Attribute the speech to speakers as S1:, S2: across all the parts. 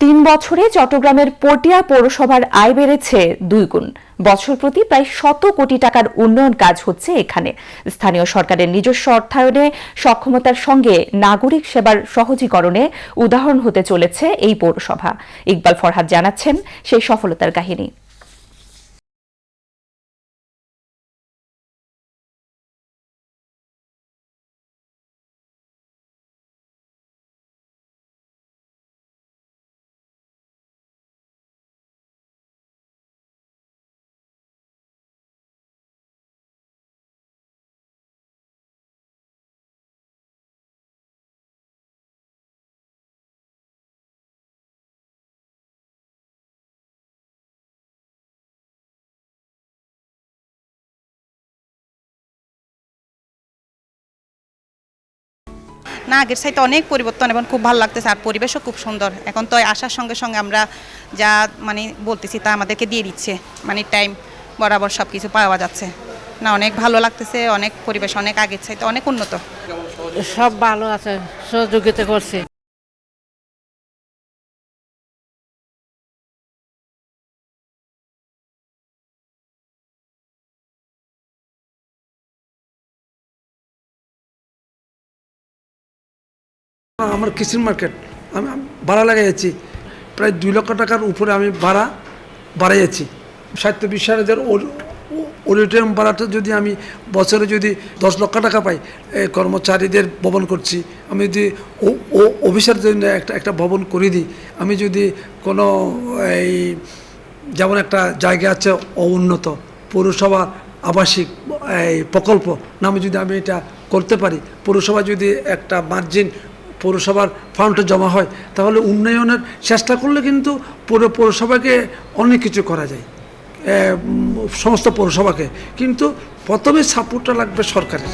S1: তিন বছরে চট্টগ্রামের পটিয়া পৌরসভার আয় বেড়েছে দুই গুণ। বছর প্রতি প্রায় শত কোটি টাকার উন্নয়ন কাজ হচ্ছে এখানে। স্থানীয় সরকারের নিজস্ব অর্থায়নে সক্ষমতার সঙ্গে নাগরিক সেবার সহজীকরণে উদাহরণ হতে চলেছে এই পৌরসভা। ইকবাল ফরহাদ জানাচ্ছেন সেই সফলতার কাহিনী।
S2: না, আগের সাইতে অনেক পরিবর্তন এবং খুব ভালো লাগতেছে, আর পরিবেশও খুব সুন্দর। এখন তো আসার সঙ্গে সঙ্গে আমরা যা মানে বলতেছি তা আমাদেরকে দিয়ে দিচ্ছে। মানে টাইম বরাবর সব কিছু পাওয়া যাচ্ছে। না, অনেক ভালো লাগতেছে, অনেক পরিবেশ অনেক আগের চাইতে অনেক উন্নত।
S3: সব ভালো আছে, সহযোগিতা করছে।
S4: আমার কিচেন মার্কেট। আমি ভাড়া লাগাইছি প্রায় দুই লক্ষ টাকার উপরে আমি ভাড়া বাড়াইছি সাহিত্য বিশ্ববিদ্যালয়ের অডিটোরিয়াম ভাড়াটা যদি আমি বছরে যদি দশ লক্ষ টাকা পাই কর্মচারীদের ভবন করছি, আমি যদি ও অফিসার জন্য একটা একটা ভবন করে দিই, আমি যদি কোনো, এই যেমন একটা জায়গা আছে অউন্নত পৌরসভা আবাসিক, এই প্রকল্প, নামে যদি আমি এটা করতে পারি, পৌরসভা যদি একটা মার্জিন পৌরসভার ফান্ডে জমা হয়, তাহলে উন্নয়নের চেষ্টা করলে কিন্তু পুরো পৌরসভাকে অনেক কিছু করা যায় সমস্ত পৌরসভাকে। কিন্তু প্রথমে সাপোর্টটা লাগবে সরকারের।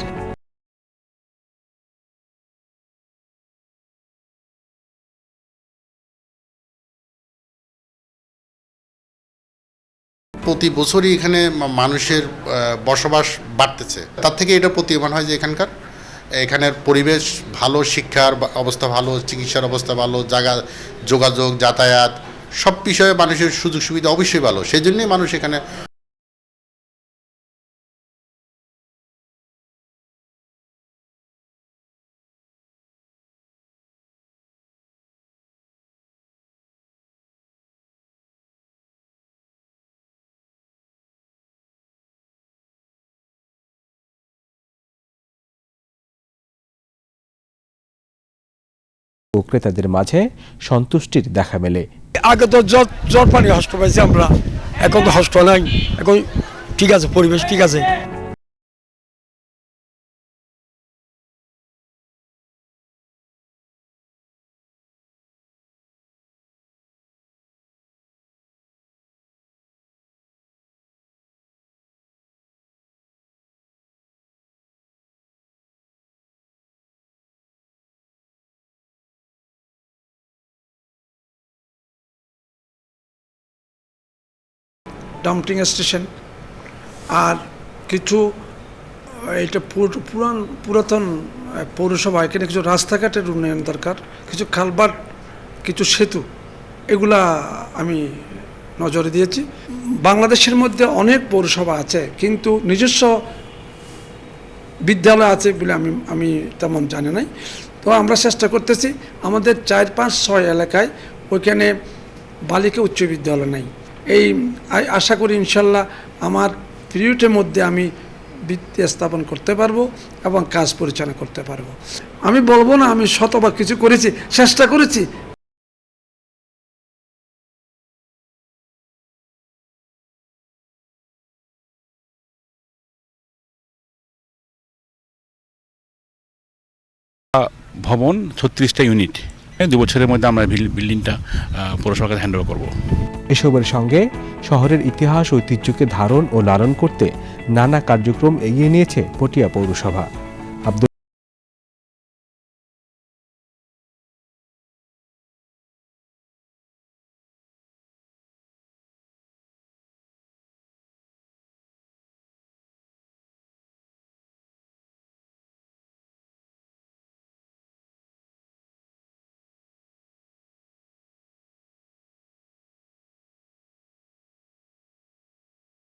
S5: প্রতি বছরই এখানে মানুষের বসবাস বাড়তেছে। তার থেকে এটা প্রতীয়মান হয় যে এখানকার? এখানের পরিবেশ ভালো, শিক্ষার অবস্থা ভালো, চিকিৎসার অবস্থা ভালো, জায়গা, যোগাযোগ, যাতায়াত, সব বিষয়ে মানুষের সুযোগ সুবিধা অবশ্যই ভালো। সেই জন্যই মানুষ এখানে
S6: ও ক্রেতাদের মাঝে সন্তুষ্টির দেখা মেলে।
S7: আগে তো জট জ্বর পানি হস্ত পাইছি আমরা। এখন তো হস্ত নাই। এখন ঠিক আছে, পরিবেশ ঠিক আছে।
S4: ডাম্পিং স্টেশন আর কিছু, এটা পুর- পুরান, পুরাতন পৌরসভা, এখানে কিছু রাস্তাঘাটের উন্নয়ন দরকার, কিছু খালবাট কিছু সেতু, এগুলা আমি নজরে দিয়েছি। বাংলাদেশের মধ্যে অনেক পৌরসভা আছে, কিন্তু নিজস্ব বিদ্যালয় আছে বলে আমি আমি তেমন জানি নাই। তো আমরা চেষ্টা করতেছি, আমাদের চার পাঁচ ছয় এলাকায় ওইখানে বালিকা উচ্চ বিদ্যালয় নাই। এই আশা করি ইনশাল্লাহ আমার পিরিয়ডের মধ্যে আমি ভিত্তি স্থাপন করতে পারব এবং কাজ পরিচালনা করতে পারব। আমি বলব না, আমি শতভাগ কিছু করেছি, চেষ্টা করেছি।
S8: ভবন ছত্রিশটা ইউনিট। দু বছরের মধ্যে আমরা বিল- বিল্ডিংটা পৌরসভাকে হ্যান্ড ওভার করব।
S6: এসবের সঙ্গে শহরের ইতিহাস ঐতিহ্যকে ধারণ ও লালন করতে নানা কার্যক্রম এগিয়ে নিয়েছে পটিয়া পৌরসভা।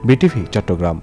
S6: বিটিভি চট্টগ্রাম।